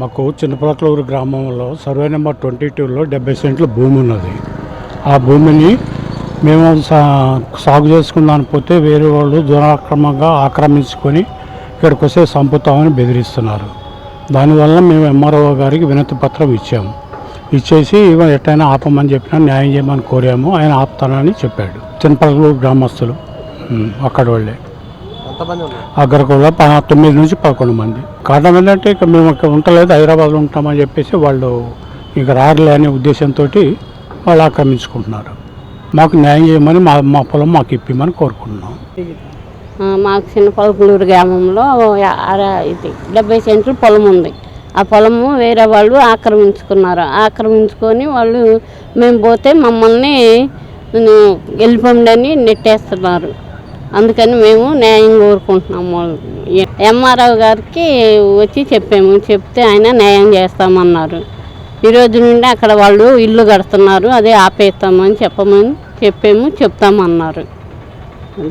మాకు చిన్నపలకలూరు గ్రామంలో survey number twenty టూలో డెబ్బై సెంట్ల భూమి ఉన్నది. ఆ భూమిని మేము సాగు చేసుకుందాని పోతే వేరే వాళ్ళు దురాక్రమంగా ఆక్రమించుకొని ఇక్కడికి వస్తే చంపుతామని బెదిరిస్తున్నారు. దానివల్ల మేము ఎంఆర్ఓ గారికి వినతి పత్రం ఇచ్చాము. ఇచ్చేసి ఇవ ఎట్టయినా ఆపమని చెప్పినా న్యాయం చేయమని కోరాము. ఆయన ఆపుతానని చెప్పాడు. చిన్నపలకలూరు గ్రామస్తులు అక్కడ వాళ్ళే. ప- తొమ్మిది నుంచి పదకొండు మంది. కారణం ఏంటంటే ఇక మేము ఇక్కడ ఉండలేదు హైదరాబాద్లో ఉంటామని చెప్పేసి వాళ్ళు ఇక రారులే అనే ఉద్దేశంతో వాళ్ళు ఆక్రమించుకుంటున్నారు. మాకు న్యాయం చేయమని మా మా పొలం మాకు ఇప్పమని కోరుకుంటున్నాం. మాకు చిన్న పలుకులూరు గ్రామంలో అర- ఇది డెబ్బై సెంట్లు పొలం ఉంది. ఆ పొలము వేరే వాళ్ళు ఆక్రమించుకున్నారు. ఆక్రమించుకొని వాళ్ళు మేము పోతే మమ్మల్ని వెళ్ళిపోండి నెట్టేస్తున్నారు. అందుకని మేము న్యాయం కోరుకుంటున్నాము. ఎంఆర్ఓ గారికి వచ్చి చెప్పాము. చెప్తే ఆయన న్యాయం చేస్తామన్నారు. ఈ రోజు నుండి అక్కడ వాళ్ళు ఇల్లు కడుతున్నారు అదే ఆపేస్తామని చెప్పమని చెప్పాము చెప్తామన్నారు.